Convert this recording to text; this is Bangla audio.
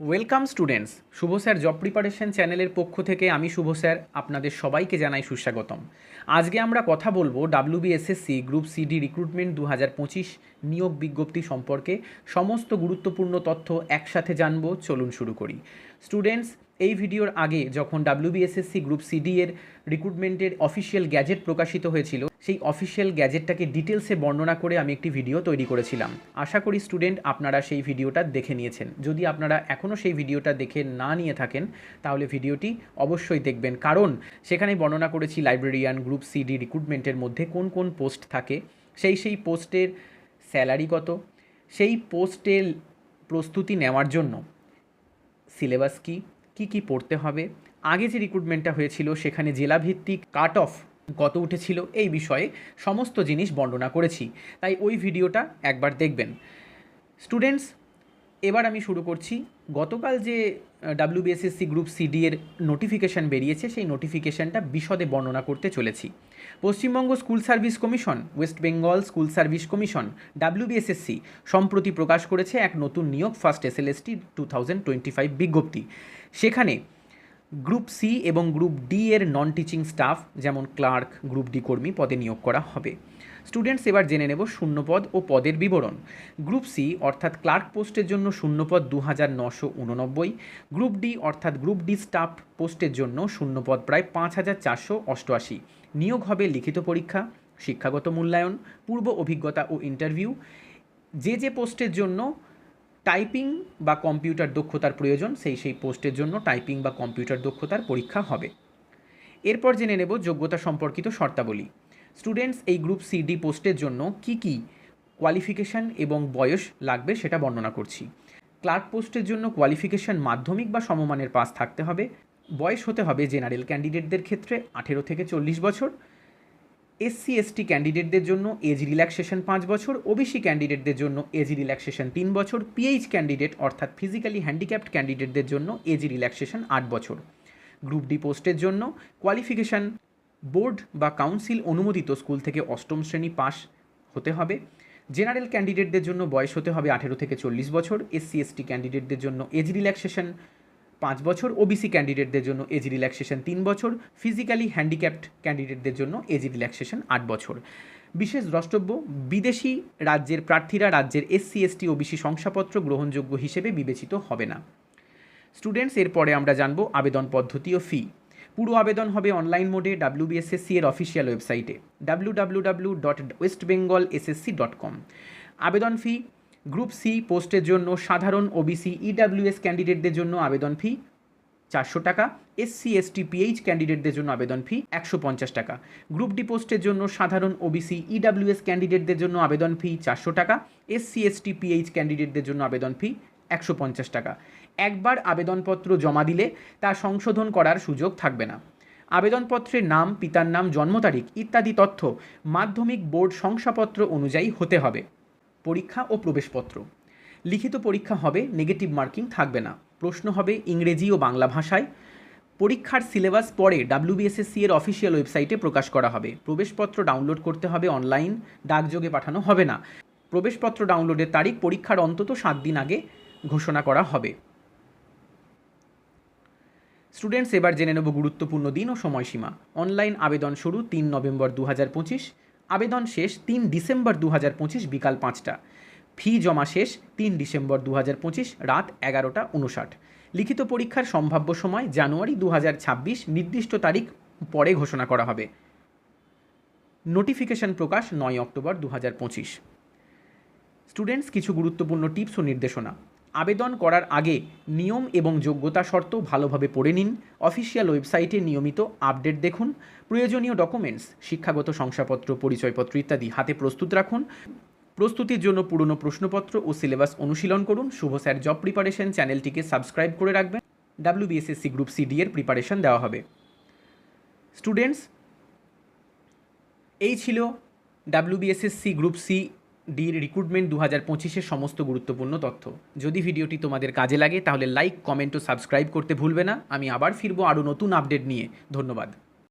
Welcome students Shubho sir job preparation চ্যানেলের পক্ষ থেকে আমি শুভ স্যার আপনাদের সবাইকে জানাই সুস্বাগতম। আজকে আমরা কথা বলব ডাব্লিউবিএসএসসি গ্রুপ সিডি রিক্রুটমেন্ট দু হাজার পঁচিশ নিয়োগ বিজ্ঞপ্তি সম্পর্কে। সমস্ত গুরুত্বপূর্ণ তথ্য একসাথে জানব। চলুন শুরু করি। স্টুডেন্টস এই ভিডিওর আগে যখন ডাব্লিউবিএসএসসি গ্রুপ সিডি এর রিক্রুটমেন্টের অফিসিয়াল গ্যাজেট প্রকাশিত হয়েছিল, সেই অফিসিয়াল গ্যাজেটটাকে ডিটেলসে বর্ণনা করে আমি একটি ভিডিও তৈরি করেছিলাম। আশা করি স্টুডেন্ট আপনারা সেই ভিডিওটা দেখে নিয়েছেন। যদি আপনারা এখনও সেই ভিডিওটা দেখে না নিয়ে থাকেন, তাহলে ভিডিওটি অবশ্যই দেখবেন। কারণ সেখানে বর্ণনা করেছি লাইব্রেরিয়ান গ্রুপ সিডি রিক্রুটমেন্টের মধ্যে কোন কোন পোস্ট থাকে, সেই সেই পোস্টের স্যালারি কত, সেই পোস্টের প্রস্তুতি নেওয়ার জন্য সিলেবাস কী কী কি পড়তে হবে? আগে যে রিক্রুটমেন্টটা হয়েছিল, সেখানে জেলাভিত্তিক কাট অফ কত উঠেছিল, এই বিষয়ে সমস্ত জিনিস বর্ণনা করেছি। তাই ওই ভিডিওটা একবার দেখবেন। স্টুডেন্টস এবার আমি শুরু করছি। গতকাল যে ডাব্লিউবিএসএসসি গ্রুপ সিডি এর নোটিফিকেশান বেরিয়েছে, সেই নোটিফিকেশানটা বিশদে বর্ণনা করতে চলেছি। Paschimbanga school service commission West Bengal school service commission WBSSC সম্প্রতি প্রকাশ করেছে এক নতুন নিয়োগ first SLST two thousand twenty five বিজ্ঞপ্তি। সেখানে গ্রুপ সি এবং গ্রুপ ডি এর নন টিচিং স্টাফ যেমন ক্লার্ক, গ্রুপ ডি কর্মী পদে নিয়োগ করা হবে। স্টুডেন্টস এবার জেনে নেব শূন্যপদ ও পদের বিবরণ। গ্রুপ সি অর্থাৎ ক্লার্ক পোস্টের জন্য শূন্যপদ দু হাজার নশো উননব্বই, গ্রুপ ডি অর্থাৎ গ্রুপ ডি স্টাফ পোস্টের জন্য শূন্যপদ প্রায় পাঁচ হাজার চারশো অষ্টআশি। নিয়োগ হবে লিখিত পরীক্ষা, শিক্ষাগত মূল্যায়ন, পূর্ব অভিজ্ঞতা ও ইন্টারভিউ যে যে পোস্টের জন্য টাইপিং বা কম্পিউটার দক্ষতার প্রয়োজন, সেই সেই পোস্টের জন্য টাইপিং বা কম্পিউটার দক্ষতার পরীক্ষা হবে। এরপর জেনে নেব যোগ্যতা সম্পর্কিত শর্তাবলী। স্টুডেন্টস, এই গ্রুপ সি, ডি পোস্টের জন্য কি কি কোয়ালিফিকেশান এবং বয়স লাগবে সেটা বর্ণনা করছি। ক্লার্ক পোস্টের জন্য কোয়ালিফিকেশান মাধ্যমিক বা সমমানের পাস থাকতে হবে। বয়স হতে হবে জেনারেল ক্যান্ডিডেটদের ক্ষেত্রে আঠেরো থেকে চল্লিশ বছর। এসসি, এসটি ক্যান্ডিডেটদের জন্য এজ রিল্যাক্সেশন পাঁচ বছর, ওবিসি ক্যান্ডিডেটদের জন্য এজ রিল্যাক্সেশন তিন বছর, পিএইচ ক্যান্ডিডেট অর্থাৎ ফিজিক্যালি হ্যান্ডিক্যাপ্ট ক্যান্ডিডেটদের জন্য এজ রিল্যাক্সেশন আট বছর। গ্রুপ ডি পোস্টের জন্য কোয়ালিফিকেশান বোর্ড বা কাউন্সিল অনুমোদিত স্কুল থেকে অষ্টম শ্রেণি পাস হতে হবে। জেনারেল ক্যান্ডিডেটদের জন্য বয়স হতে হবে আঠেরো থেকে চল্লিশ বছর, এসসি, এসটি ক্যান্ডিডেটদের জন্য এজ রিল্যাক্সেশন পাঁচ বছর ওবিসি ক্যান্ডিডেটদের জন্য এজ রিল্যাক্সেশন তিন বছর ফিজিক্যালি হ্যান্ডিক্যাপ্ট ক্যান্ডিডেটদের জন্য এজ রিল্যাক্সেশন আট বছর। বিশেষ দ্রষ্টব্য, বিদেশি রাজ্যের প্রার্থীরা রাজ্যের এসসি এসটি ওবিসি শংসাপত্র গ্রহণযোগ্য হিসেবে বিবেচিত হবে না। স্টুডেন্টস, এরপরে আমরা জানব আবেদন পদ্ধতি ও ফি। পুরো আবেদন হবে অনলাইন মোডে ডাব্লিউবিএসএসসি এর অফিসিয়াল ওয়েবসাইটে W W W dot West Bengal SSC dot com আবেদন ফি গ্রুপ সি পোস্টের জন্য সাধারণ ওবিসি ইডাব্লিউএস ক্যান্ডিডেটদের জন্য আবেদন ফি চারশো টাকা এসসি এসটি পিএইচ ক্যান্ডিডেটদের জন্য আবেদন ফি একশো পঞ্চাশ টাকা। গ্রুপ ডি পোস্টের জন্য সাধারণ ওবিসি ইডাব্লিউএস ক্যান্ডিডেটদের জন্য আবেদন ফি চারশো টাকা এসসি এসটি পিএইচ ক্যান্ডিডেটদের জন্য আবেদন ফি একশো পঞ্চাশ টাকা। একবার আবেদনপত্র জমা দিলে তা সংশোধন করার সুযোগ থাকবে না। আবেদনপত্রের নাম, পিতার নাম, জন্ম তারিখ ইত্যাদি তথ্য মাধ্যমিক বোর্ড শংসাপত্র অনুযায়ী হতে হবে। পরীক্ষা ও প্রবেশপত্র। লিখিত পরীক্ষা হবে নেগেটিভ মার্কিং থাকবে না। প্রশ্ন হবে ইংরেজি ও বাংলা ভাষায়। পরীক্ষার সিলেবাস পরে ডাব্লিউবিএসএসসি এর অফিসিয়াল ওয়েবসাইটে প্রকাশ করা হবে। প্রবেশপত্র ডাউনলোড করতে হবে অনলাইন ডাকযোগে পাঠানো হবে না। প্রবেশপত্র ডাউনলোডের তারিখ পরীক্ষার অন্তত সাত দিন আগে ঘোষণা করা হবে। স্টুডেন্টস এবার জেনে নেব গুরুত্বপূর্ণ দিন ও সময়সীমা। অনলাইন আবেদন শুরু তিন নভেম্বর দু হাজার পঁচিশ। আবেদন শেষ তিন ডিসেম্বর দু হাজার পঁচিশ বিকাল পাঁচটা। ফি জমা শেষ তিন ডিসেম্বর দু হাজার পঁচিশ রাত এগারোটা উনষাট লিখিত পরীক্ষার সম্ভাব্য সময় জানুয়ারি দু হাজার ছাব্বিশ নির্দিষ্ট তারিখ পরে ঘোষণা করা হবে। নোটিফিকেশন প্রকাশ নয় অক্টোবর দু হাজার পঁচিশ। স্টুডেন্টস, কিছু গুরুত্বপূর্ণ টিপস ও নির্দেশনা। আবেদন করার আগে নিয়ম এবং যোগ্যতা শর্ত ভালোভাবে পড়ে নিন। অফিসিয়াল ওয়েবসাইটে নিয়মিত আপডেট দেখুন। প্রয়োজনীয় ডকুমেন্টস, শিক্ষাগত শংসাপত্র, পরিচয়পত্র ইত্যাদি হাতে প্রস্তুত রাখুন। প্রস্তুতির জন্য পুরনো প্রশ্নপত্র ও সিলেবাস অনুশীলন করুন। শুভ স্যার জব প্রিপারেশন চ্যানেলটিকে সাবস্ক্রাইব করে রাখবেন। ডাব্লিউবিএসএসসি গ্রুপ সিডি এর প্রিপারেশন দেওয়া হবে। স্টুডেন্টস, এই ছিল ডাব্লিউবিএসএসসি গ্রুপ সি ডির রিক্রুটমেন্ট দু হাজার পঁচিশের সমস্ত গুরুত্বপূর্ণ তথ্য। যদি ভিডিওটি তোমাদের কাজে লাগে, তাহলে লাইক, কমেন্ট ও সাবস্ক্রাইব করতে ভুলবে না। আমি আবার ফিরবো আরও নতুন আপডেট নিয়ে। ধন্যবাদ।